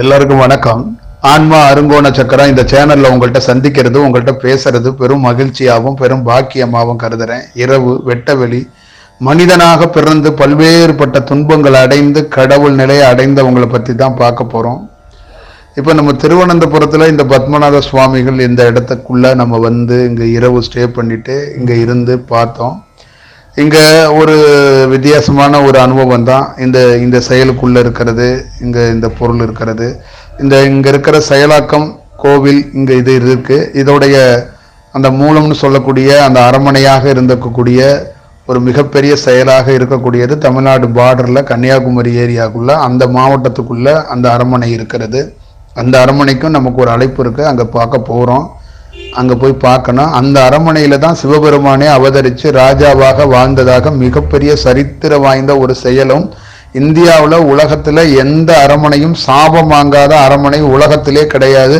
எல்லாருக்கும் வணக்கம். ஆன்மா அருங்கோண சக்கரம். இந்த சேனல்ல உங்கள்கிட்ட சந்திக்கிறது உங்கள்கிட்ட பேசுறது பெரும் மகிழ்ச்சியாகவும் பெரும் பாக்கியமாகவும் கருதுறேன். இரவு வெட்டவெளி மனிதனாக பிறந்து பல்வேறுபட்ட துன்பங்கள் அடைந்து கடவுள் நிலையை அடைந்தவங்களை பற்றி தான் பார்க்க போகிறோம் இப்போ நம்ம திருவனந்தபுரத்தில் இந்த பத்மநாத சுவாமிகள் இந்த இடத்துக்குள்ள நம்ம வந்து இங்கே இரவு ஸ்டே பண்ணிட்டு இங்கே இருந்து பார்த்தோம். இங்கே ஒரு வித்தியாசமான ஒரு அனுபவம் தான். இந்த இந்த செயலுக்குள்ளே இருக்கிறது இங்கே இந்த பொருள் இருக்கிறது. இந்த இங்கே இருக்கிற செயலாக்கம் கோவில் இங்கே இது இருக்கு. இதோடைய அந்த மூலம்னு சொல்லக்கூடிய அந்த அரமனையாக இருந்திருக்கக்கூடிய ஒரு மிகப்பெரிய செயலாக இருக்கக்கூடியது தமிழ்நாடு பார்டரில் கன்னியாகுமரி ஏரியாவுக்குள்ளே அந்த மாவட்டத்துக்குள்ளே அந்த அரமனை இருக்கிறது. அந்த அரமனைக்கும் நமக்கு ஒரு அழைப்பு இருக்குது அங்கே பார்க்க போகிறோம் அங்கே போய் பார்க்கணும். அந்த அரண்மனையில் தான் சிவபெருமானே அவதரித்து ராஜாவாக வாழ்ந்ததாக மிகப்பெரிய சரித்திர வாய்ந்த ஒரு செயலும். இந்தியாவில் உலகத்தில் எந்த அரண்மனையும் சாபம் வாங்காத அரண்மனை உலகத்திலே கிடையாது.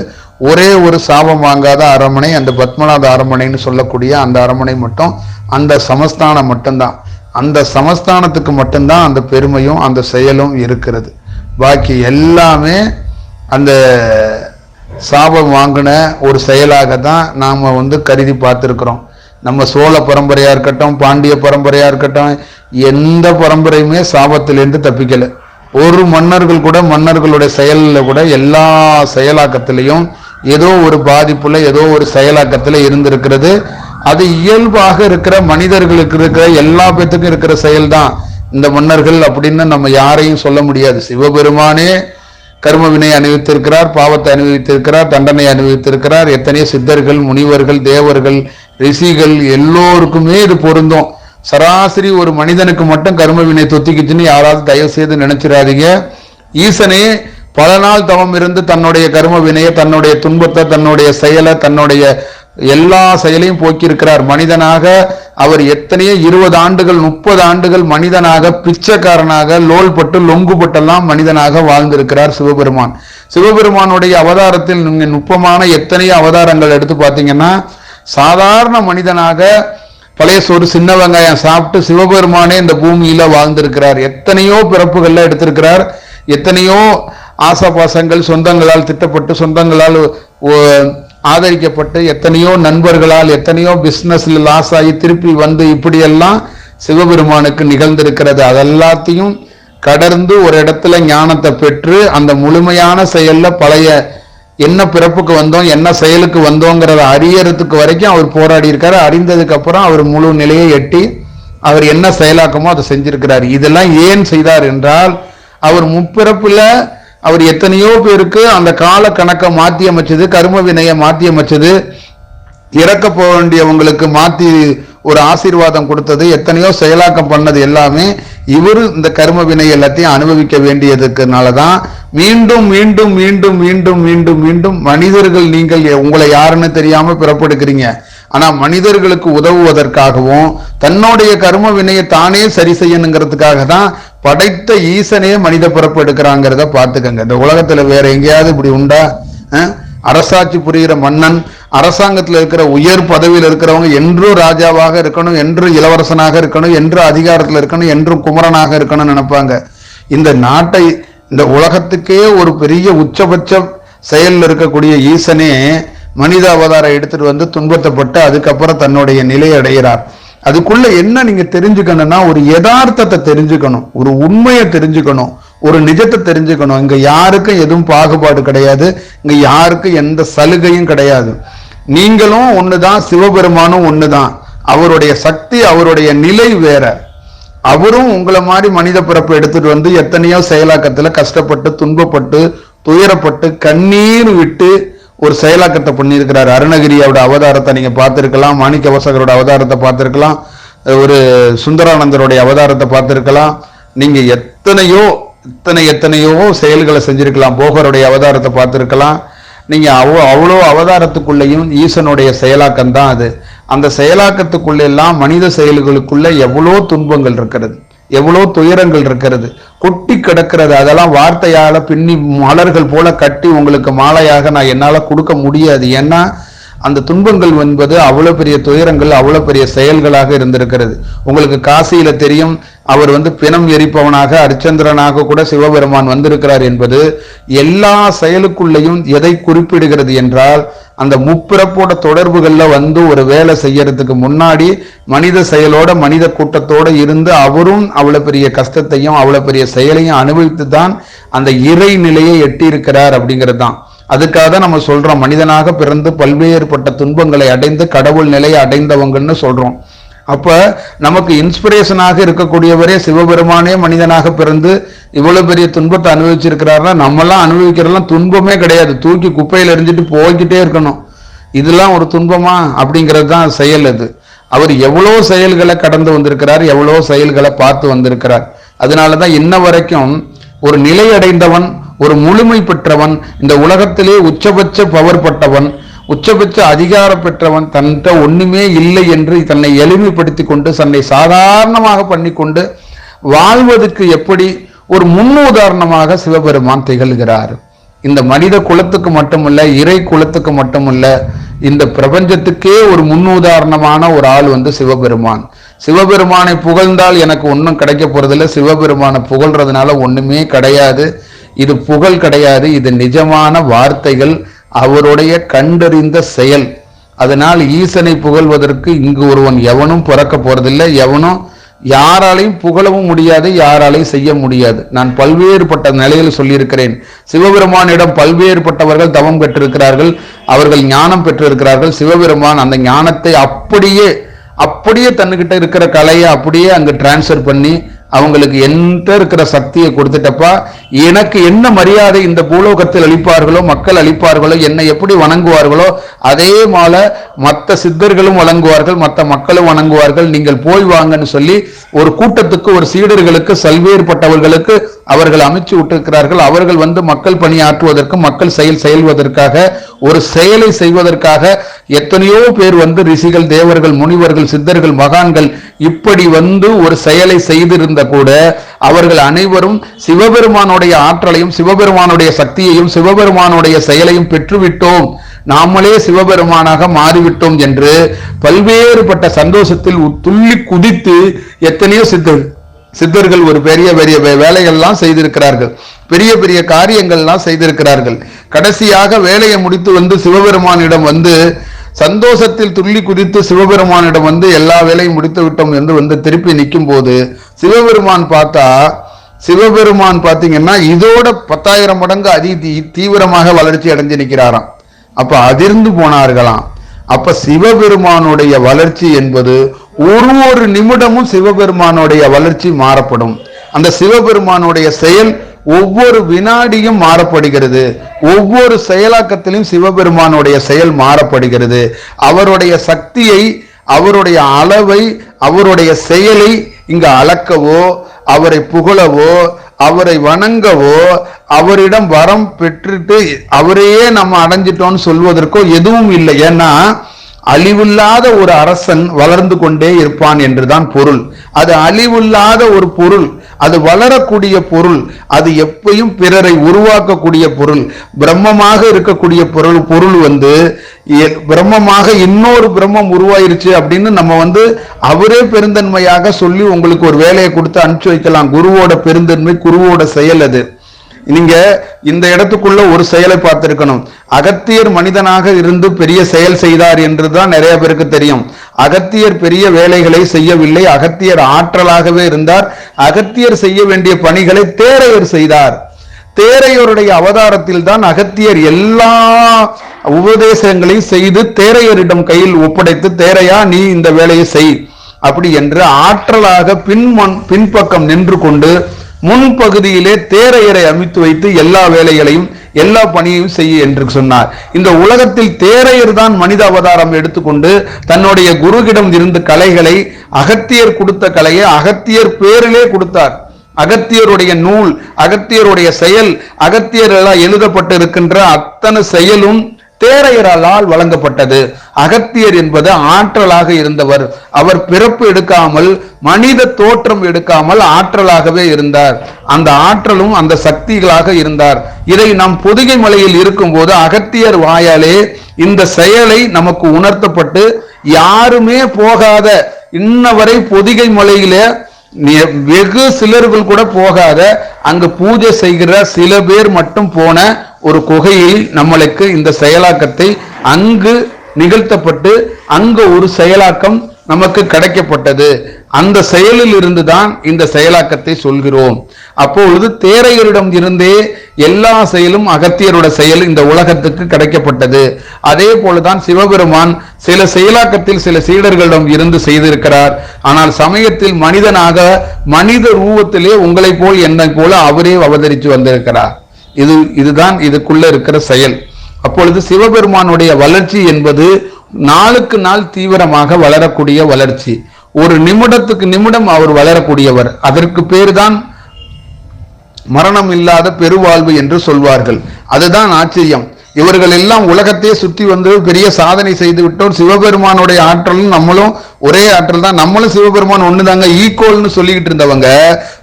ஒரே ஒரு சாபம் வாங்காத அரண்மனை அந்த பத்மநாத அரண்மனைன்னு சொல்லக்கூடிய அந்த அரண்மனை மட்டும் அந்த சமஸ்தானம் மட்டும்தான். அந்த சமஸ்தானத்துக்கு மட்டும்தான் அந்த பெருமையும் அந்த செயலும் இருக்கிறது. பாக்கி எல்லாமே அந்த சாபம் வாங்கின ஒரு செயலாக தான் நாம் வந்து கருதி பார்த்துருக்குறோம். நம்ம சோழ பரம்பரையாக இருக்கட்டும் பாண்டிய பரம்பரையாக இருக்கட்டும் எந்த பரம்பரையுமே சாபத்திலேருந்து தப்பிக்கலை. ஒரு மன்னர்கள் கூட மன்னர்களுடைய செயலில் கூட எல்லா செயலாக்கத்திலையும் ஏதோ ஒரு பாதிப்புல ஏதோ ஒரு செயலாக்கத்தில் இருந்திருக்கிறது. அது இயல்பாக இருக்கிற மனிதர்களுக்கு இருக்கிற எல்லா பேத்துக்கும் இருக்கிற செயல்தான். இந்த மன்னர்கள் அப்படின்னு நம்ம யாரையும் சொல்ல முடியாது. சிவபெருமானே கர்ம வினை அனுபவித்திருக்கிறார் பாவத்தை அனுபவித்திருக்கிறார் தண்டனை அனுபவித்திருக்கிறார் எத்தனையோ சித்தர்கள் முனிவர்கள் தேவர்கள் ரிஷிகள் எல்லோருக்குமே இது பொருந்தும். சராசரி ஒரு மனிதனுக்கு மட்டும் கர்ம வினை தொத்திக்கிச்சுன்னு யாராவது தயவு செய்து நினைச்சிடாதீங்க. ஈசனே பல நாள் தவம் இருந்து தன்னுடைய கர்ம வினையை தன்னுடைய துன்பத்தை தன்னுடைய செயலை தன்னுடைய எல்லா செயலையும் போக்கியிருக்கிறார். மனிதனாக அவர் எத்தனையோ இருபது ஆண்டுகள் முப்பது ஆண்டுகள் மனிதனாக பிச்சைக்காரனாக லோல்பட்டு லொங்குபட்டெல்லாம் மனிதனாக வாழ்ந்திருக்கிறார் சிவபெருமான். சிவபெருமானுடைய அவதாரத்தில் நீங்கள் நுட்பமான எத்தனையோ அவதாரங்கள் எடுத்து பார்த்தீங்கன்னா சாதாரண மனிதனாக பழைய சோறு சின்ன வெங்காயம் சாப்பிட்டு சிவபெருமானே இந்த பூமியில வாழ்ந்திருக்கிறார். எத்தனையோ பிறப்புகள்ல எடுத்திருக்கிறார். எத்தனையோ ஆசாபாசங்கள் சொந்தங்களால் திட்டப்பட்டு சொந்தங்களால் ஆதரிக்கப்பட்டு எத்தனையோ நண்பர்களால் எத்தனையோ பிஸ்னஸ்ல லாஸ் ஆகி திருப்பி வந்து இப்படியெல்லாம் சிவபெருமானுக்கு நிகழ்ந்திருக்கிறது. அதெல்லாத்தையும் கடந்து ஒரு இடத்துல ஞானத்தை பெற்று அந்த முழுமையான செயல்ல பழைய என்ன பிறப்புக்கு வந்தோம் என்ன செயலுக்கு வந்தோங்கிறத அறியறதுக்கு வரைக்கும் அவர் போராடி இருக்காரு அறிந்ததுக்கு அப்புறம் அவர் முழு நிலையை எட்டி அவர் என்ன செயலாக்கமோ அதை செஞ்சிருக்கிறார். இதெல்லாம் ஏன் செய்தார் என்றால் அவர் முப்பிறப்புல அவர் எத்தனையோ பேருக்கு அந்த கால கணக்கை மாற்றி அமைச்சது கரும வினையை மாற்றி அமைச்சது இறக்க போக வேண்டியவங்களுக்கு மாற்றி ஒரு ஆசீர்வாதம் கொடுத்தது எத்தனையோ செயலாக்கம் பண்ணது எல்லாமே இவர் இந்த கரும வினை எல்லாத்தையும் அனுபவிக்க வேண்டியதுக்குனால தான் மீண்டும் மீண்டும் மீண்டும் மீண்டும் மீண்டும் மீண்டும் மனிதர்கள் நீங்கள் உங்களை யாருன்னு தெரியாம பிறப்பெடுக்கிறீங்க ஆனால் மனிதர்களுக்கு உதவுவதற்காகவும் தன்னுடைய கர்ம வினையை தானே சரி செய்யணுங்கிறதுக்காக தான் படைத்த ஈசனே மனித பிறப்பு எடுக்கிறாங்கிறத பார்த்துக்கங்க. இந்த உலகத்தில் வேற எங்கேயாவது இப்படி உண்டா? அரசாட்சி புரிகிற மன்னன் அரசாங்கத்தில் இருக்கிற உயர் பதவியில் இருக்கிறவங்க என்றும் ராஜாவாக இருக்கணும் என்றும் இளவரசனாக இருக்கணும் என்றும் அதிகாரத்தில் இருக்கணும் என்றும் குமரனாக இருக்கணும்னு நினைப்பாங்க. இந்த நாட்டை இந்த உலகத்துக்கே ஒரு பெரிய உச்சபட்ச செயலில் இருக்கக்கூடிய ஈசனே மனித அவதாரம் எடுத்துட்டு வந்து துன்பத்தைப்பட்டு அதுக்கப்புறம் தன்னுடைய நிலையை அடைகிறார். அதுக்குள்ள என்ன நீங்க தெரிஞ்சுக்கணும்னா ஒரு யதார்த்தத்தை தெரிஞ்சுக்கணும் ஒரு உண்மையை தெரிஞ்சுக்கணும் ஒரு நிஜத்தை தெரிஞ்சுக்கணும். இங்க யாருக்கும் எதுவும் பாகுபாடு கிடையாது. இங்க யாருக்கும் எந்த சலுகையும் கிடையாது. நீங்களும் ஒண்ணுதான் சிவபெருமானும் ஒண்ணுதான். அவருடைய சக்தி அவருடைய நிலை வேற. அவரும் உங்களை மாதிரி மனித பிறப்பு எடுத்துட்டு வந்து எத்தனையோ செயலாக்கத்துல கஷ்டப்பட்டு துன்பப்பட்டு துயரப்பட்டு கண்ணீர் விட்டு ஒரு செயலாக்கத்தை பண்ணியிருக்கிறார். அருணகிரியோட அவதாரத்தை நீங்கள் பார்த்துருக்கலாம். மாணிக்க மாணிக்கவாசகரோட அவதாரத்தை பார்த்துருக்கலாம். ஒரு சுந்தரானந்தருடைய அவதாரத்தை பார்த்துருக்கலாம். நீங்கள் எத்தனையோ இத்தனை எத்தனையோ செயல்களை செஞ்சுருக்கலாம். போகருடைய அவதாரத்தை பார்த்துருக்கலாம். நீங்கள் அவ்வளோ அவ்வளோ அவதாரத்துக்குள்ளேயும் ஈசனுடைய செயலாக்கம் தான் அது. அந்த செயலாக்கத்துக்குள்ளெல்லாம் மனித செயல்களுக்குள்ளே எவ்வளோ துன்பங்கள் இருக்கிறது. எவ்வளோ துயரங்கள் இருக்கிறது. கொட்டி கிடக்கிறது. அதெல்லாம் வார்த்தையால பின்னி மலர்கள் போல கட்டி உங்களுக்கு மாலையாக நான் என்னால கொடுக்க முடியாது. ஏன்னா அந்த துன்பங்கள் என்பது அவ்வளோ பெரிய துயரங்கள் அவ்வளவு பெரிய செயல்களாக இருந்திருக்கிறது. உங்களுக்கு காசியில தெரியும் அவர் வந்து பிணம் எரிப்பவனாக அரிச்சந்திரனாக கூட சிவபெருமான் வந்திருக்கிறார் என்பது எல்லா செயலுக்குள்ளேயும் எதை குறிப்பிடுகிறது என்றால் அந்த முப்பிறப்போட தொடர்புகளில் வந்து ஒரு வேலை செய்யறதுக்கு முன்னாடி மனித செயலோட மனித கூட்டத்தோட இருந்து அவரும் அவ்வளோ பெரிய கஷ்டத்தையும் அவ்வளோ பெரிய செயலையும் அனுபவித்து தான் அந்த இறை நிலையை எட்டியிருக்கிறார் அப்படிங்கிறது தான். அதுக்காக தான் நம்ம சொல்றோம் மனிதனாக பிறந்து பல்வேறுபட்ட துன்பங்களை அடைந்து கடவுள் நிலையை அடைந்தவங்கன்னு சொல்றோம். அப்ப நமக்கு இன்ஸ்பிரேஷனாக இருக்கக்கூடியவரே சிவபெருமானே மனிதனாக பிறந்து இவ்வளவு பெரிய துன்பத்தை அனுபவிச்சிருக்கிறாருன்னா நம்மெல்லாம் அனுபவிக்கிறதெல்லாம் துன்பமே கிடையாது. தூக்கி குப்பையில எரிஞ்சிட்டு போய்கிட்டே இருக்கணும். இதெல்லாம் ஒரு துன்பமா? அப்படிங்கிறது தான் செயல் அது. அவர் எவ்வளோ செயல்களை கடந்து வந்திருக்கிறார் எவ்வளோ செயல்களை பார்த்து வந்திருக்கிறார். அதனால தான் இன்ன வரைக்கும் ஒரு நிலை அடைந்தவன் ஒரு முழுமை பெற்றவன் இந்த உலகத்திலே உச்சபட்ச பவர் பட்டவன் உச்சபட்ச அதிகாரம் பெற்றவன் தன்கிட்ட ஒண்ணுமே இல்லை என்று தன்னை எளிமைப்படுத்தி கொண்டு தன்னை சாதாரணமாக பண்ணிக்கொண்டு வாழ்வதற்கு எப்படி ஒரு முன்னுதாரணமாக சிவபெருமான் திகழ்கிறார். இந்த மனித குலத்துக்கு மட்டுமல்ல இறை குலத்துக்கு மட்டுமல்ல இந்த பிரபஞ்சத்துக்கே ஒரு முன்னுதாரணமான ஒரு ஆள் வந்து சிவபெருமான். சிவபெருமானை புகழ்ந்தால் எனக்கு ஒன்றும் கிடைக்க போறதில்ல. சிவபெருமானை புகழ்றதுனால ஒண்ணுமே கிடையாது. இது புகழ் கிடையாது. இது நிஜமான வார்த்தைகள். அவருடைய கண்டறிந்த செயல். அதனால் ஈசனை புகழ்வதற்கு இங்கு ஒருவன் எவனும் பிறக்க போறதில்லை. எவனும் யாராலையும் புகழவும் முடியாது யாராலையும் செய்ய முடியாது. நான் பல்வேறுபட்ட நிலையில் சொல்லியிருக்கிறேன். சிவபெருமானிடம் பல்வேறுபட்டவர்கள் தவம் பெற்றிருக்கிறார்கள். அவர்கள் ஞானம் பெற்றிருக்கிறார்கள். சிவபெருமான் அந்த ஞானத்தை அப்படியே அப்படியே தன்னுகிட்ட இருக்கிற கலையை அப்படியே அங்கு டிரான்ஸ்ஃபர் பண்ணி அவங்களுக்கு எந்த இருக்கிற சக்தியை கொடுத்துட்டப்பா? எனக்கு என்ன மரியாதை இந்த பூலோகத்தில் அளிப்பார்களோ மக்கள் அளிப்பார்களோ என்னை எப்படி வணங்குவார்களோ அதே போல மற்ற சித்தர்களும் வணங்குவார்கள் மற்ற மக்களும் வணங்குவார்கள். நீங்கள் போய் வாங்கன்னு சொல்லி ஒரு கூட்டத்துக்கு ஒரு சீடர்களுக்கு சல்வேற்பட்டவர்களுக்கு அவர்கள் அமைச்சு விட்டிருக்கிறார்கள். அவர்கள் வந்து மக்கள் பணியாற்றுவதற்கு மக்கள் செயல் செயல்வதற்காக ஒரு செயலை செய்வதற்காக எத்தனையோ பேர் வந்து ரிஷிகள் தேவர்கள் முனிவர்கள் சித்தர்கள் மகான்கள் இப்படி வந்து ஒரு செயலை செய்திருந்த கூட அவர்கள் அனைவரும் சிவபெருமானுடைய ஆற்றலையும் சிவபெருமானுடைய சக்தியையும் சிவபெருமானுடைய செயலையும் பெற்றுவிட்டோம். நாமளே சிவபெருமானாக மாறிவிட்டோம் என்று பல்வேறுபட்ட சந்தோஷத்தில் துள்ளி குதித்து எத்தனையோ சித்தர்கள் சித்தர்கள் ஒரு பெரிய பெரிய வே- வேலைகள்லாம் செய்திருக்கிறார்கள். பெரிய பெரிய காரியங்கள்லாம் செய்திருக்கிறார்கள். கடைசியாக வேலையை முடித்து வந்து சிவபெருமானிடம் வந்து சந்தோஷத்தில் துள்ளி குதித்து சிவபெருமானிடம் வந்து எல்லா வேலையும் முடித்து விட்டோம் என்று வந்து திருப்பி நிற்கும் போது சிவபெருமான் பார்த்தா சிவபெருமான் பார்த்தீங்கன்னா இதோட பத்தாயிரம் மடங்கு அதி தீ- தீவிரமாக வளர்ச்சி அடைஞ்சு நிற்கிறாராம். அப்ப அதிர்ந்து போனார்களாம். அப்ப சிவபெருமானுடைய வளர்ச்சி என்பது ஒரு ஒரு நிமிடமும் சிவபெருமானுடைய வளர்ச்சி மாறப்படும். அந்த சிவபெருமானுடைய செயல் ஒவ்வொரு வினாடியும் மாறப்படுகிறது. ஒவ்வொரு செயலாக்கத்திலும் சிவபெருமானுடைய செயல் மாறப்படுகிறது. அவருடைய சக்தியை அவருடைய அளவை அவருடைய செயலை இங்க அளக்கவோ அவரை புகழவோ அவரை வணங்கவோ அவரிடம் வரம் பெற்றுட்டு அவரையே நம்ம அடைஞ்சிட்டோம்னு சொல்வதற்கோ எதுவும் இல்லை. ஏன்னா அழிவில்லாத ஒரு அரசன் வளர்ந்து கொண்டே இருப்பான் என்றுதான் பொருள். அது அழிவில்லாத ஒரு பொருள் அது வளரக்கூடிய பொருள் அது எப்பயும் பிறரை உருவாக்கக்கூடிய பொருள் பிரம்மமாக இருக்கக்கூடிய பொருள் பொருள் வந்து எ- பிரம்மமாக இன்னொரு பிரம்மம் உருவாயிருச்சு அப்படின்னு நம்ம வந்து அவரே பெருந்தன்மையாக சொல்லி உங்களுக்கு ஒரு வேலையை கொடுத்து அனுப்பிச்சு வைக்கலாம். குருவோட பெருந்தன்மை குருவோட செயல் அது. நீங்க இந்த இடத்துக்குள்ள ஒரு செயலை பார்த்திருக்கணும். அகத்தியர் மனிதனாக இருந்து பெரிய செயல் செய்தார் என்றுதான் நிறைய பேருக்கு தெரியும். அகத்தியர் பெரிய வேலைகளை செய்யவில்லை. அகத்தியர் ஆற்றலாகவே இருந்தார். அகத்தியர் செய்ய வேண்டிய பணிகளை தேரையர் செய்தார். தேரையருடைய அவதாரத்தில் தான் அகத்தியர் எல்லா உபதேசங்களையும் செய்து தேரையரிடம் கையில் ஒப்படைத்து தேரையா நீ இந்த வேலையை செய். அப்படி என்று ஆற்றலாக பின்மன் பின்பக்கம் நின்று கொண்டு முன்பகுதியிலே தேரையரை அமைத்து வைத்து எல்லா வேலைகளையும் எல்லா பணியையும் செய்ய என்று சொன்னார். இந்த உலகத்தில் தேரையர் தான் மனித அவதாரம் எடுத்துக்கொண்டு தன்னுடைய குருவிடம் இருந்து கலைகளை அகத்தியர் கொடுத்த கலையை அகத்தியர் பேரிலே கொடுத்தார். அகத்தியருடைய நூல் அகத்தியருடைய செயல் அகத்தியரால் எழுதப்பட்டு இருக்கின்ற அத்தனை செயலும் தேரையரால் வழங்கப்பட்டது. அகத்தியர் என்பது ஆற்றலாக இருந்தவர். அவர் பிறப்பு எடுக்காமல் மனித தோற்றம் எடுக்காமல் ஆற்றலாகவே இருந்தார். அந்த ஆற்றலும் அந்த சக்திகளாக இருந்தார். இதை நாம் பொதிகை மலையில் இருக்கும்போது அகத்தியர் வாயாலே இந்த செயலை நமக்கு உணர்த்தப்பட்டு யாருமே போகாத இன்ன வரை பொதிகை மலையிலே வெகு சிலர்கள் கூட போகாத அங்கு பூஜை செய்கிற சில பேர் மட்டும் போன ஒரு குகையில் நம்மளுக்கு இந்த செயலாக்கத்தை அங்கு நிகழ்த்தப்பட்டு அங்கு ஒரு செயலாக்கம் நமக்கு கிடைக்கப்பட்டது. அந்த செயலில் இருந்துதான் இந்த செயலாக்கத்தை சொல்கிறோம். அப்பொழுது தேரையரிடம் இருந்தே எல்லா செயலும் அகத்தியரோட செயல் இந்த உலகத்துக்கு கிடைக்கப்பட்டது. அதே போலதான் சிவபெருமான் சில செயலாக்கத்தில் சில சீடர்களிடம் இருந்து செய்திருக்கிறார். ஆனால் சமயத்தில் மனிதனாக மனித ரூபத்திலே உங்களைப் போல் என்னை போல அவரே அவதரித்து வந்திருக்கிறார். இது இதுதான் இதுக்குள்ள இருக்கிற செயல். அப்பொழுது சிவபெருமானுடைய வளர்ச்சி என்பது நாளுக்கு நாள் தீவிரமாக வளரக்கூடிய வளர்ச்சி. ஒரு நிமிடத்துக்கு நிமிடம் அவர் வளரக்கூடியவர். அதற்கு பேர்தான் மரணம் இல்லாத பெருவாழ்வு என்று சொல்வார்கள். அதுதான் ஆச்சரியம். இவர்கள் எல்லாம் உலகத்தையே சுத்தி வந்து பெரிய சாதனை செய்து விட்டோம். சிவபெருமானுடைய ஆற்றலும் நம்மளும் ஒரே ஆற்றல் தான். நம்மளும் சிவபெருமான் ஒண்ணுதாங்க? ஈக்குவல்னு சொல்லிக்கிட்டு இருந்தவங்க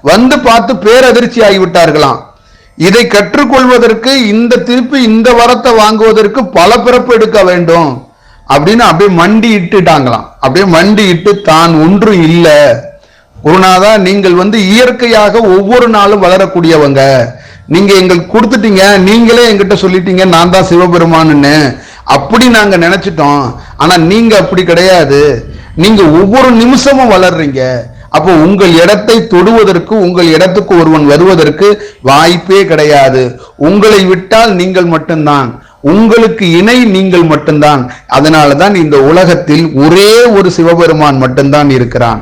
வந்து பார்த்து பேரதிர்ச்சி ஆகிவிட்டார்களாம். இதை கற்றுக்கொள்வதற்கு இந்த திருப்பி இந்த வரத்தை வாங்குவதற்கு பல பிறப்பு எடுக்க வேண்டும். அப்படின்னு அப்படியே மண்டி இட்டுட்டாங்களாம். அப்படியே மண்டி இட்டு தான் ஒன்றும் இல்லை. குருநாதா நீங்கள் வந்து இயற்கையாக ஒவ்வொரு நாளும் வளரக்கூடியவங்க. நீங்க எங்களுக்கு கொடுத்துட்டீங்க நீங்களே எங்கிட்ட சொல்லிட்டீங்க நான் தான் சிவபெருமானுன்னு. அப்படி நாங்க நினைச்சிட்டோம். ஆனா நீங்க அப்படி கிடையாது. நீங்க ஒவ்வொரு நிமிஷமும் வளர்றீங்க. அப்போ உங்கள் இடத்தை தொடுவதற்கு உங்கள் இடத்துக்கு ஒருவன் வருவதற்கு வாய்ப்பே கிடையாது. உங்களை விட்டால் நீங்கள் மட்டும்தான். உங்களுக்கு இணை நீங்கள் மட்டும்தான். அதனால தான் இந்த உலகத்தில் ஒரே ஒரு சிவபெருமான் மட்டும்தான் இருக்கிறான்.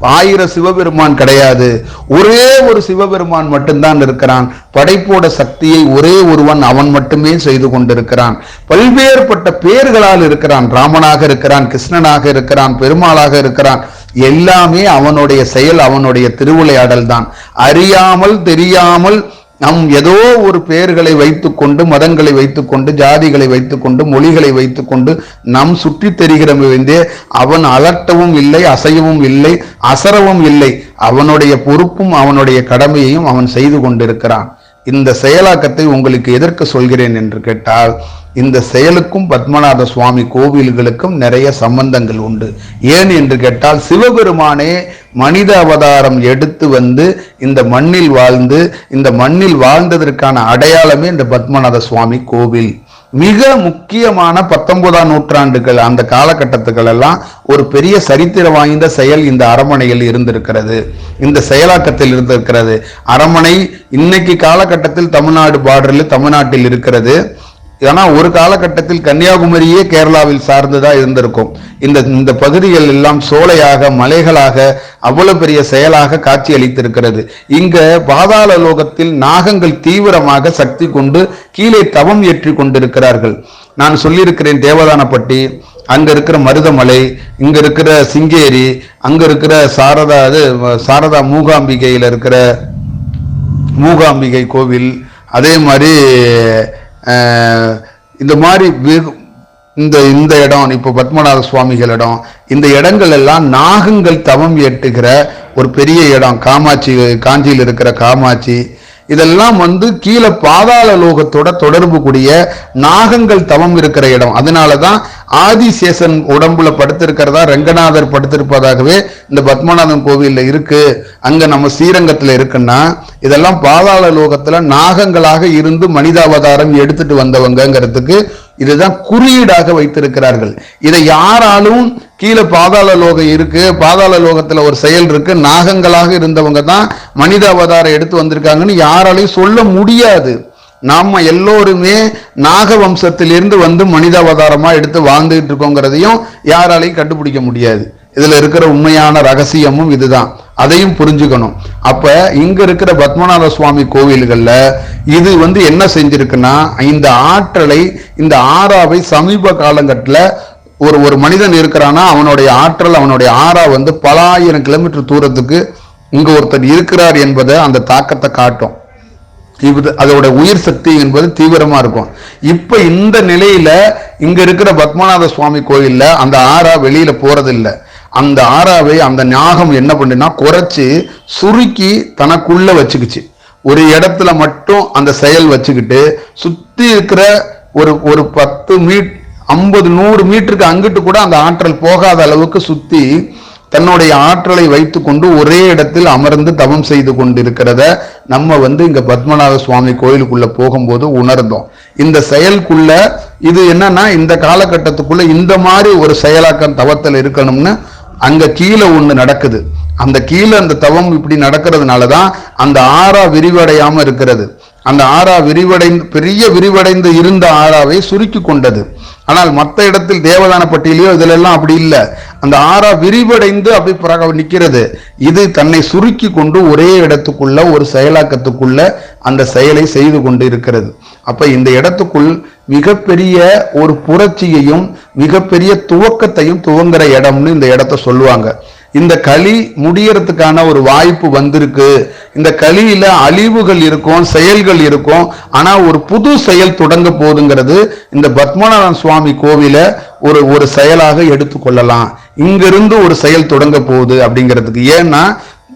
ஆயிரம் சிவபெருமான் கிடையாது. ஒரே ஒரு சிவபெருமான் மட்டும்தான் இருக்கிறான். படைப்போட சக்தியை ஒரே ஒருவன் அவன் மட்டுமே செய்து கொண்டிருக்கிறான். பல்வேறுபட்ட பேர்களால் இருக்கிறான். ராமனாக இருக்கிறான் கிருஷ்ணனாக இருக்கிறான் பெருமாளாக இருக்கிறான். எல்லாமே அவனுடைய செயல் அவனுடைய திருவிளையாடல் தான் அறியாமல் தெரியாமல் நம் ஏதோ ஒரு பெயர்களை வைத்துக்கொண்டு மதங்களை வைத்துக்கொண்டு ஜாதிகளை வைத்துக்கொண்டு மொழிகளை வைத்துக்கொண்டு நம் சுற்றி தெரிகிற அவன் அலட்டவும் இல்லை அசையவும் இல்லை அசரவும் இல்லை. அவனுடைய பொறுப்பும் அவனுடைய கடமையையும் அவன் செய்து கொண்டிருக்கிறான். இந்த செயலாக்கத்தை உங்களுக்கு எதற்கு சொல்கிறேன் என்று கேட்டால் இந்த செயலுக்கும் பத்மநாத சுவாமி கோவில்களுக்கும் நிறைய சம்பந்தங்கள் உண்டு. ஏன் என்று கேட்டால் சிவபெருமானே மனித அவதாரம் எடுத்து வந்து இந்த மண்ணில் வாழ்ந்து இந்த மண்ணில் வாழ்ந்ததற்கான அடையாளமே இந்த பத்மநாத சுவாமி கோவில். மிக முக்கியமான பத்தொன்பதாம் நூற்றாண்டுகள் அந்த காலகட்டத்துக்கள் எல்லாம் ஒரு பெரிய சரித்திர வாய்ந்த செயல் இந்த அரமனையில் இருந்திருக்கிறது. இந்த செயலாக்கத்தில் இருந்திருக்கிறது. அரமனை இன்னைக்கு காலகட்டத்தில் தமிழ்நாடு பார்டரில் தமிழ்நாட்டில் இருக்கிறது. ஏன்னா ஒரு காலகட்டத்தில் கன்னியாகுமரியே கேரளாவில் சார்ந்துதான் இருந்திருக்கும். இந்த இந்த பகுதிகள் எல்லாம் சோலையாக மலைகளாக அவ்வளவு பெரிய செயலாக காட்சி அளித்திருக்கிறது இங்க பாதாள லோகத்தில் நாகங்கள் தீவிரமாக சக்தி கொண்டு கீழே தவம் ஏற்றி கொண்டிருக்கிறார்கள். நான் சொல்லியிருக்கிறேன் தேவதானப்பட்டி அங்க இருக்கிற மருதமலை இங்க இருக்கிற சிங்கேரி அங்க இருக்கிற சாரதா இது சாரதா மூகாம்பிகையில இருக்கிற மூகாம்பிகை கோவில் அதே மாதிரி இந்த மாதிரி இந்த இந்த இடம் இப்போ பத்மநாத சுவாமிகள் இடம் இந்த இடங்கள் எல்லாம் நாகங்கள் தவம் எட்டுகிற ஒரு பெரிய இடம். காமாட்சி காஞ்சியில் இருக்கிற காமாட்சி. இதெல்லாம் வந்து கீழே பாதாள லோகத்தோட தொடர்பு கூடிய நாகங்கள் தவம் இருக்கிற இடம். அதனால தான் ஆதிசேஷன் உடம்புல படுத்திருக்கிறதா ரங்கநாதர் படுத்திருப்பதாகவே இந்த பத்மநாதன் கோவில்ல இருக்கு. அங்க நம்ம ஸ்ரீரங்கத்துல இருக்குன்னா இதெல்லாம் பாதாள லோகத்துல நாகங்களாக இருந்து மனிதாவதாரம் எடுத்துட்டு வந்தவங்கங்கிறதுக்கு இதுதான் குறியீடாக வைத்திருக்கிறார்கள். இதை யாராலும் கீழே பாதாள லோகம் இருக்கு பாதாள லோகத்துல ஒரு செயல் இருக்கு நாகங்களாக இருந்தவங்க தான் மனித அவதாரம் எடுத்து வந்திருக்காங்கன்னு யாராலையும் சொல்ல முடியாது. நாம எல்லோருமே நாக வம்சத்திலிருந்து வந்து மனித அவதாரமா எடுத்து வாழ்ந்துகிட்டு இருக்கோங்கிறதையும் யாராலையும் கண்டுபிடிக்க முடியாது. இதுல இருக்கிற உண்மையான ரகசியமும் இதுதான். அதையும் புரிஞ்சுக்கணும். அப்ப இங்க இருக்கிற பத்மநாத சுவாமி கோவில்கள்ல இது வந்து என்ன செஞ்சிருக்குன்னா இந்த ஆற்றலை இந்த ஆறாவை சமீப காலங்கத்துல ஒரு ஒரு மனிதன் இருக்கிறானா அவனுடைய ஆற்றல் அவனுடைய ஆறா வந்து பல ஆயிரம் கிலோமீட்டர் தூரத்துக்கு இங்கே ஒருத்தர் இருக்கிறார் என்பதை அந்த தாக்கத்தை காட்டும். இது அதோட உயிர் சக்தி என்பது தீவிரமாக இருக்கும். இப்போ இந்த நிலையில் இங்கே இருக்கிற பத்மநாத சுவாமி கோயிலில் அந்த ஆறா வெளியில் போகிறதில்ல அந்த ஆறாவை அந்த ஞாகம் என்ன பண்ணுனா குறைச்சி சுருக்கி தனக்குள்ளே வச்சுக்கிச்சு. ஒரு இடத்துல மட்டும் அந்த செயல் வச்சுக்கிட்டு சுற்றி இருக்கிற ஒரு ஒரு பத்து மீட் ஐம்பது நூறு மீட்டருக்கு அங்கிட்டு கூட அந்த ஆற்றல் போகாத அளவுக்கு சுத்தி தன்னுடைய ஆற்றலை வைத்துக்கொண்டு ஒரே இடத்தில் அமர்ந்து தவம் செய்து கொண்டிருக்கிறத நம்ம வந்து இங்க பத்மநாத சுவாமி கோயிலுக்குள்ள போகும்போது உணர்ந்தோம். இந்த செயலுக்குள்ள இது என்னன்னா இந்த காலகட்டத்துக்குள்ள இந்த மாதிரி ஒரு செயலாக்கம் தவத்தில் இருக்கணும்னு அங்க கீழே ஒண்ணு நடக்குது. அந்த கீழே அந்த தவம் இப்படி நடக்கிறதுனால தான் அந்த ஆறா விரிவடையாம இருக்கிறது. அந்த ஆறா விரிவடைந்து பெரிய விரிவடைந்து இருந்த ஆறாவை சுருக்கி கொண்டது. ஆனால் மற்ற இடத்தில் தேவதான பட்டியலையோ இதுல எல்லாம் அப்படி இல்லை. அந்த ஆறா விரிவடைந்து அப்படி பிறகு நிற்கிறது. இது தன்னை சுருக்கி கொண்டு ஒரே இடத்துக்குள்ள ஒரு செயலாக்கத்துக்குள்ள அந்த செயலை செய்து கொண்டு இருக்கிறது அப்ப இந்த இடத்துக்குள் மிகப்பெரிய ஒரு புரட்சியையும் மிகப்பெரிய துவக்கத்தையும் துவங்குற இடம்னு இந்த இடத்த சொல்லுவாங்க. இந்த களி முடியறதுக்கான ஒரு வாய்ப்பு வந்திருக்கு. இந்த களியில அழிவுகள் இருக்கும் செயல்கள் இருக்கும். ஆனா ஒரு புது செயல் தொடங்க போதுங்கிறது இந்த பத்மநாதன் சுவாமி கோவில ஒரு ஒரு செயலாக எடுத்துக்கொள்ளலாம். இங்கிருந்து ஒரு செயல் தொடங்க போகுது அப்படிங்கிறதுக்கு. ஏன்னா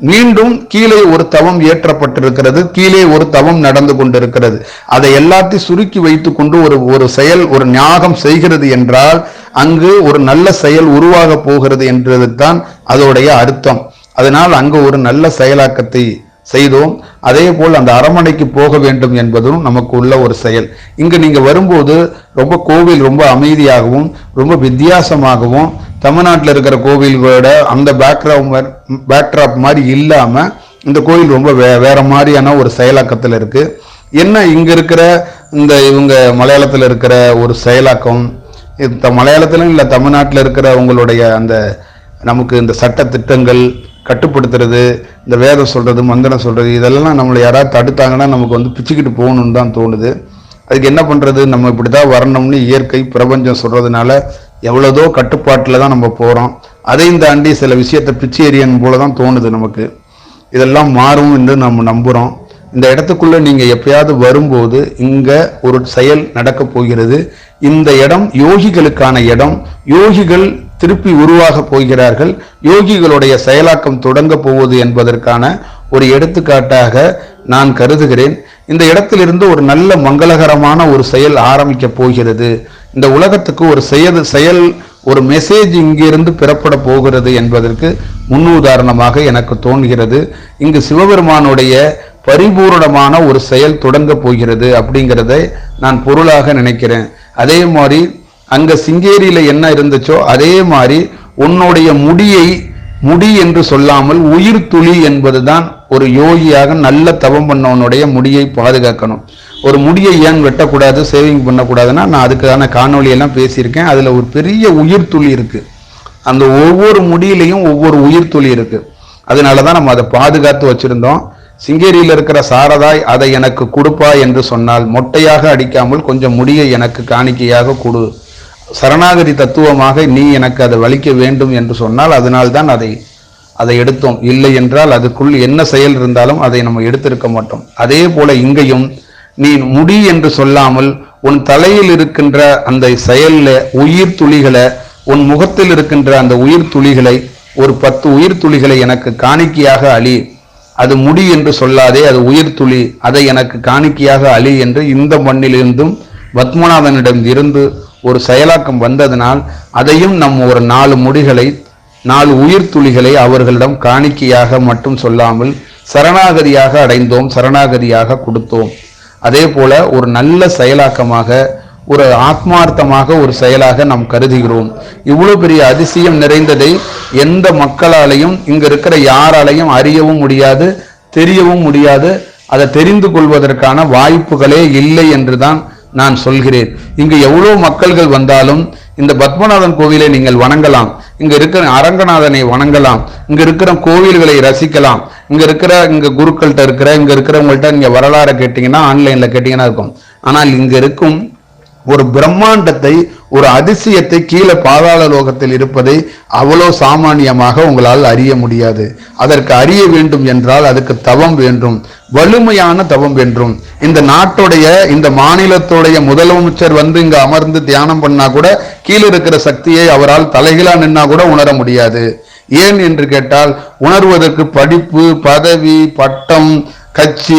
மீண்டும் கீழே ஒரு தவம் ஏற்றப்பட்டிருக்கிறது கீழே ஒரு தவம் நடந்து கொண்டிருக்கிறது. அதை எல்லாத்தையும் சுருக்கி வைத்துக் கொண்டு ஒரு ஒரு செயல் ஒரு ஞாகம் செய்கிறது என்றால் அங்கு ஒரு நல்ல செயல் உருவாக போகிறது என்றதுதான் அதோடைய அர்த்தம். அதனால் அங்கு ஒரு நல்ல செயலாக்கத்தை செய்தோம். அதே போல் அந்த அரமனைக்கு போக வேண்டும் என்பதும் நமக்கு உள்ள ஒரு செயல். இங்கு நீங்க வரும்போது ரொம்ப கோவில் ரொம்ப அமைதியாகவும் ரொம்ப வித்தியாசமாகவும் தமிழ்நாட்டில் இருக்கிற கோவில்களோட அந்த பேக்ரவுண்ட் பேக்ட்ராப் மாதிரி இல்லாமல் இந்த கோயில் ரொம்ப வே வேறு மாதிரியான ஒரு செயலாக்கத்தில் இருக்குது என்ன இங்கே இருக்கிற இந்த இவங்க மலையாளத்தில் இருக்கிற ஒரு செயலாக்கம் இந்த மலையாளத்திலும் இல்லை தமிழ்நாட்டில் இருக்கிற உங்களுடைய அந்த நமக்கு இந்த சட்ட திட்டங்கள் கட்டுப்படுத்துறது இந்த வேதம் சொல்கிறது மந்திரம் சொல்கிறது இதெல்லாம் நம்மளை யாராவது தடுத்தாங்கன்னா நமக்கு வந்து பிச்சுக்கிட்டு போகணுன்னு தான் தோணுது. அதுக்கு என்ன பண்ணுறது நம்ம இப்படி தான் வரணும்னு இயற்கை பிரபஞ்சம் சொல்கிறதுனால எவ்வளோதோ கட்டுப்பாட்டில் தான் நம்ம போகிறோம் அதையும் தாண்டி சில விஷயத்தை பிச்சு எறியன் போல தான் தோணுது நமக்கு. இதெல்லாம் மாறும் என்று நம்ம நம்புகிறோம் இந்த இடத்துக்குள்ளே நீங்கள் எப்பயாவது வரும்போது இங்கே ஒரு செயல் நடக்க போகிறது. இந்த இடம் யோகிகளுக்கான இடம். யோகிகள் திருப்பி உருவாக போகிறார்கள். யோகிகளுடைய செயலாக்கம் தொடங்க போவது என்பதற்கான ஒரு எடுத்துக்காட்டாக நான் கருதுகிறேன். இந்த இடத்திலிருந்து ஒரு நல்ல மங்களகரமான ஒரு செயல் ஆரம்பிக்க போகிறது. இந்த உலகத்துக்கு ஒரு செயல் செயல் ஒரு மெசேஜ் இங்கிருந்து பெறப்பட போகிறது என்பதற்கு முன்னுதாரணமாக எனக்கு தோன்கிறது இங்கு சிவபெருமானுடைய பரிபூரணமான ஒரு செயல் தொடங்க போகிறது அப்படிங்கிறதை நான் பொருளாக நினைக்கிறேன். அதே மாதிரி அங்க சிங்கேரியில என்ன இருந்துச்சோ அதே மாதிரி உன்னுடைய முடியை முடி என்று சொல்லாமல் உயிர் துளி என்பதுதான் ஒரு யோகியாக நல்ல தவம் பண்ணவனுடைய முடியை பாதுகாக்கணும். ஒரு முடியை ஏன் வெட்டக்கூடாது சேவிங் பண்ணக்கூடாதுன்னா நான் அதுக்கான காணொலியெல்லாம் பேசியிருக்கேன். அதில் ஒரு பெரிய உயிர் துளி இருக்குது அந்த ஒவ்வொரு முடியிலையும் ஒவ்வொரு உயிர் துளி அதனால தான் நம்ம அதை பாதுகாத்து வச்சுருந்தோம். சிங்கேரியில் இருக்கிற சாரதாய் அதை எனக்கு கொடுப்பா என்று சொன்னால் மொட்டையாக அடிக்காமல் கொஞ்சம் முடியை எனக்கு காணிக்கையாக கொடு. சரணாகதி தத்துவமாக நீ எனக்கு அதை வலிக்க வேண்டும் என்று சொன்னால் அதனால்தான் அதை அதை எடுத்தோம். இல்லை என்றால் அதுக்குள் என்ன செயல் இருந்தாலும் அதை நம்ம எடுத்திருக்க மாட்டோம். அதே போல இங்கேயும் நீ முடி என்று சொல்லாமல் உன் தலையில் இருக்கின்ற அந்த செயல்ல உயிர் துளிகளை உன் முகத்தில் இருக்கின்ற அந்த உயிர் துளிகளை ஒரு பத்து உயிர் துளிகளை எனக்கு காணிக்கையாக அழி. அது முடி என்று சொல்லாதே அது உயிர் துளி. அதை எனக்கு காணிக்கையாக அழி என்று இந்த மண்ணிலிருந்தும் பத்மநாதனிடம் இருந்து ஒரு செயலாக்கம் வந்ததனால் அதையும் நம்ம ஒரு நாலு முடிகளை நாலு உயிர் துளிகளை அவர்களிடம் காணிக்கையாக மட்டும் சொல்லாமல் சரணாகதியாக அடைந்தோம் சரணாகதியாக கொடுத்தோம். அதே போல ஒரு நல்ல செயலாக்கமாக ஒரு ஆத்மார்த்தமாக ஒரு செயலாக நாம் கருதுகிறோம். இவ்வளவு பெரிய அதிசயம் நிறைந்ததை எந்த மக்களாலையும் இங்க இருக்கிற யாராலையும் அறியவும் முடியாது தெரியவும் முடியாது. அதை தெரிந்து கொள்வதற்கான வாய்ப்புகளே இல்லை என்றுதான் நான் சொல்கிறேன். இங்கு எவ்வளவு மக்கள்கள் வந்தாலும் இந்த பத்மநாதன் கோவிலை நீங்கள் வணங்கலாம். இங்க இருக்கிற அரங்கநாதனை வணங்கலாம். இங்க இருக்கிற கோவில்களை ரசிக்கலாம். இங்க இருக்கிற இங்க குருக்கள்கிட்ட இருக்கிற இங்க இருக்கிறவங்கள்ட்ட நீங்க வரலாறை கேட்டீங்கன்னா ஆன்லைன்ல கேட்டீங்கன்னா இருக்கும். ஆனால் இங்க இருக்கும் ஒரு பிரம்மாண்டத்தை ஒரு அதிசயத்தை கீழே பாதாள லோகத்தில் இருப்பதை அவ்வளோ சாமானியமாக உங்களால் அறிய முடியாது. அதற்கு அறிய வேண்டும் என்றால் அதுக்கு தவம் வேண்டும். வலிமையான தவம் வேண்டும். இந்த நாட்டுடைய இந்த மாநிலத்துடைய முதலமைச்சர் வந்து இங்கு அமர்ந்து தியானம் பண்ணா கூட கீழே இருக்கிற சக்தியை அவரால் தலைகீழா நின்னா கூட உணர முடியாது. ஏன் என்று கேட்டால் உணர்வதற்கு படிப்பு பதவி பட்டம் கட்சி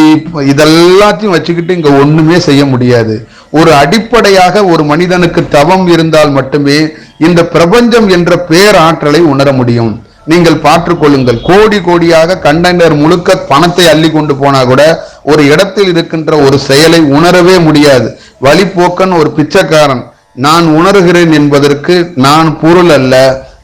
இதெல்லாத்தையும் வச்சுக்கிட்டு இங்க ஒண்ணுமே செய்ய முடியாது. ஒரு அடிப்படையாக ஒரு மனிதனுக்கு தவம் இருந்தால் மட்டுமே இந்த பிரபஞ்சம் என்ற பேராற்றலை உணர முடியும். நீங்கள் பார்த்துக்கொள்ளுங்கள் கோடி கோடியாக கண்டெய்னர் முழுக்க பணத்தை அள்ளி கொண்டு போனா கூட ஒரு இடத்தில் இருக்கின்ற ஒரு செயலை உணரவே முடியாது. வழிபோக்கன் ஒரு பிச்சைக்காரன். நான் உணர்கிறேன் என்பதற்கு நான் பொருள் அல்ல.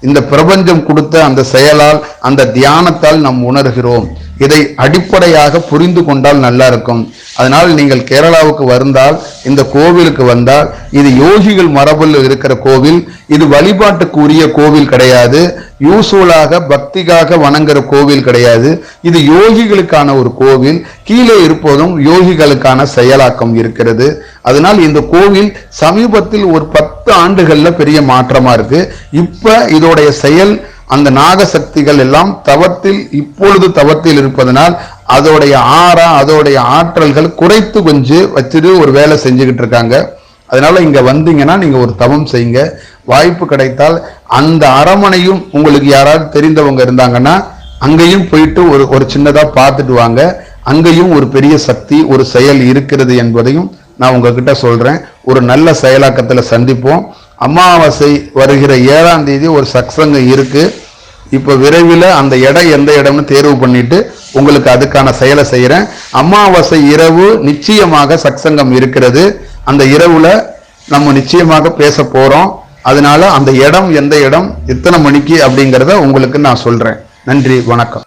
இந்த பிரபஞ்சம் கொடுத்த அந்த செயலால் அந்த தியானத்தால் நாம் உணர்கிறோம். இதை அடிப்படையாக புரிந்து கொண்டால் நல்லா இருக்கும். அதனால் நீங்கள் கேரளாவுக்கு வந்தால் இந்த கோவிலுக்கு வந்தால் இது யோகிகள் மரபில் இருக்கிற கோவில் இது வழிபாட்டுக்கு உரிய கோவில் கிடையாது. யூசுவலாக பக்திக்காக வணங்குற கோவில் கிடையாது. இது யோகிகளுக்கான ஒரு கோவில். கீழே இருப்பதும் யோகிகளுக்கான செயலாக்கம் இருக்கிறது. அதனால் இந்த கோவில் சமீபத்தில் ஒரு பத்து ஆண்டுகள்ல பெரிய மாற்றமா இருக்கு. இப்ப இதோடைய செயல் அந்த நாகசக்திகள் எல்லாம் தவத்தில் இப்பொழுது தவத்தில் இருப்பதனால் அதோடைய ஆறா அதோடைய ஆற்றல்கள் குறைத்து கொஞ்சம் வச்சுட்டு ஒரு வேலை செஞ்சுக்கிட்டு இருக்காங்க. அதனால இங்க வந்தீங்கன்னா நீங்க ஒரு தவம் செய்யுங்க. வாய்ப்பு கிடைத்தால் அந்த அரமனையும் உங்களுக்கு யாராவது தெரிந்தவங்க இருந்தாங்கன்னா அங்கேயும் போயிட்டு ஒரு ஒரு சின்னதா பார்த்துட்டு வாங்க. அங்கேயும் ஒரு பெரிய சக்தி ஒரு செயல் இருக்கிறது என்பதையும் நான் உங்ககிட்ட சொல்றேன். ஒரு நல்ல செயலாக்கத்துல சந்திப்போம். அமாவாசை வருகிற ஏழாம் தேதி ஒரு சத்சங்கம் இருக்குது இப்போ விரைவில் அந்த இடம் எந்த இடம்னு தேர்வு பண்ணிட்டு உங்களுக்கு அதுக்கான செயலை செய்கிறேன் அமாவாசை இரவு நிச்சயமாக சக்சங்கம் இருக்கிறது. அந்த இரவுல நம்ம நிச்சயமாக பேச போகிறோம் அதனால அந்த இடம் எந்த இடம் எத்தனை மணிக்கு அப்படிங்கிறத உங்களுக்கு நான் சொல்கிறேன் நன்றி வணக்கம்.